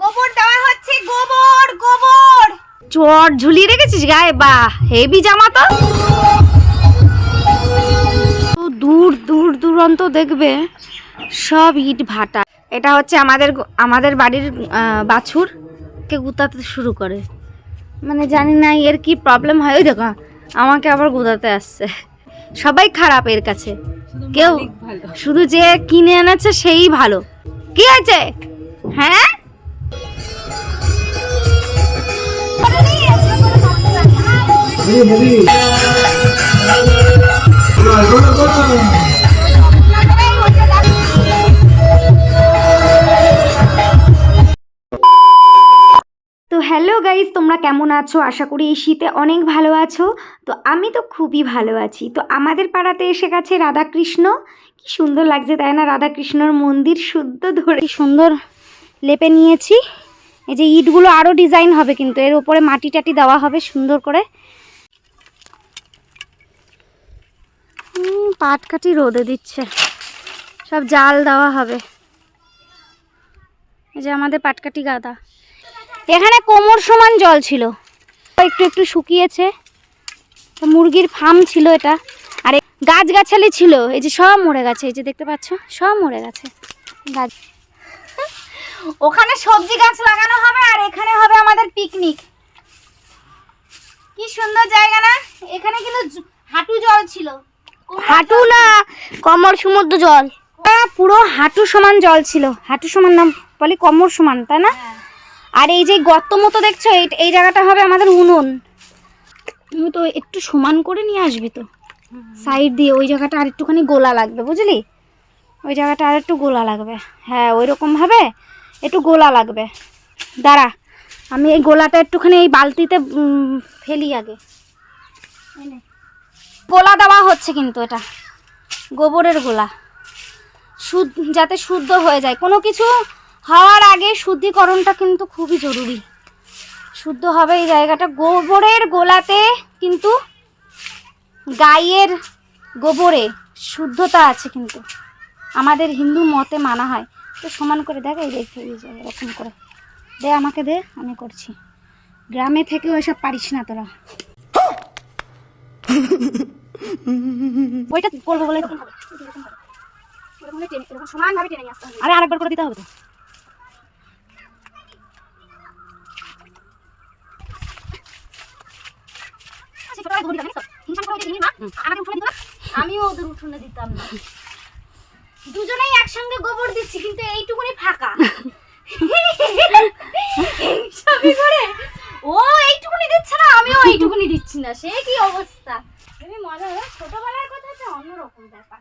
গোবর দেওয়া হচ্ছে গোবর গোবর। চট ঝুলিয়ে রেখেছিস গায়ে? বাহ হেভি জামা তো। দূর দূর দূরান্ত দেখবে সব ইট ভাটা। এটা হচ্ছে আমাদের আমাদের বাড়ির আহ, বাছুর কে গুতাতে শুরু করে। মানে জানি না এর কি প্রবলেম হয়? ওই দেখো আমাকে আবার গুদাতে আসছে। সবাই খারাপ এর কাছে। কেউ শুধু যে কিনে এনেছে সেই ভালো। কি আছে তো হ্যালো গাইজ তোমরা কেমন আছো? আশা করি এই শীতে অনেক ভালো আছো। তো আমি তো খুবই ভালো আছি। তো আমাদের পাড়াতে এসে গেছে রাধাকৃষ্ণ। কি সুন্দর লাগছে, তাই না? রাধাকৃষ্ণর মন্দির শুদ্ধ ধরে সুন্দর লেপে নিয়েছি। এই যে ইটগুলো আরও ডিজাইন হবে কিন্তু, এর উপরে মাটি টাটি দেওয়া হবে সুন্দর করে। হুম, পাটকাঠি রোদে দিচ্ছে। সব জাল দেওয়া হবে। এই যে আমাদের পাটকাঠি গাদা। এখানে কোমর সমান জল ছিল। একটু একটু শুকিয়েছে। মুরগির ফার্ম ছিল এটা। আর গাছগাছালি ছিল। এই যে সব মরে গেছে। এই যে দেখতে পাচ্ছ? সব মরে গেছে। গাছ ওখানে সবজি গাছ লাগানো হবে আর এখানে হবে আমাদের পিকনিক কি সুন্দর জায়গা না? এখানে কিন্তু হাঁটু জল ছিল। হাঁটু না কমর সমুদ্র জল? পুরো হাঁটু সমান জল ছিল। হাঁটু সমান নাম বলি কমর সমান তাই না? আর এই যে গর্ত মতো দেখছ এই এই জায়গাটা হবে আমাদের উনুন। তুমি তো একটু সমান করে নিয়ে আসবি তো। সাইড দিয়ে ওই জায়গাটা আর একটুখানি গোলা লাগবে বুঝলি? ওই জায়গাটা আর একটু গোলা লাগবে। হ্যাঁ ওই রকম ভাবে একটু গোলা লাগবে। দাঁড়া আমি এই গোলাটা একটুখানি এই বালতিতে ফেলি আগে। গোলা দেওয়া হচ্ছে কিন্তু এটা। গোবরের গোলা। শুদ্ধ, যাতে শুদ্ধ হয়ে যায়। কোনো কিছু হওয়ার আগে শুদ্ধিকরণটা কিন্তু খুবই জরুরি। শুদ্ধ হবে এই জায়গাটা। গোবরের গোলাতে কিন্তু গাইয়ের গোবরে শুদ্ধতা আছে কিন্তু। আমাদের হিন্দু মতে মানা হয়। তো সমান করে দেখ, এই দেখে এরকম করে। দে, আমাকে দে, আমি করছি। গ্রামে থেকেও এসব পারিস না তোরা। আসতে হবে। আরে আরেকবার করে দিতে হবে তো। আচ্ছা? আমিও ওদের উঠোনে দিতাম না। দুজনেই একসঙ্গে গোবর দিচ্ছি কিন্তু এইটুকুনি ফাঁকা। করে। ও এইটুকুনি দিচ্ছে না আমিও এইটুকুনি দিচ্ছি না। সে কি অবস্থা? তুমি মজা হলো ছোটবেলার কথা হচ্ছে অন্যরকম ব্যাপার।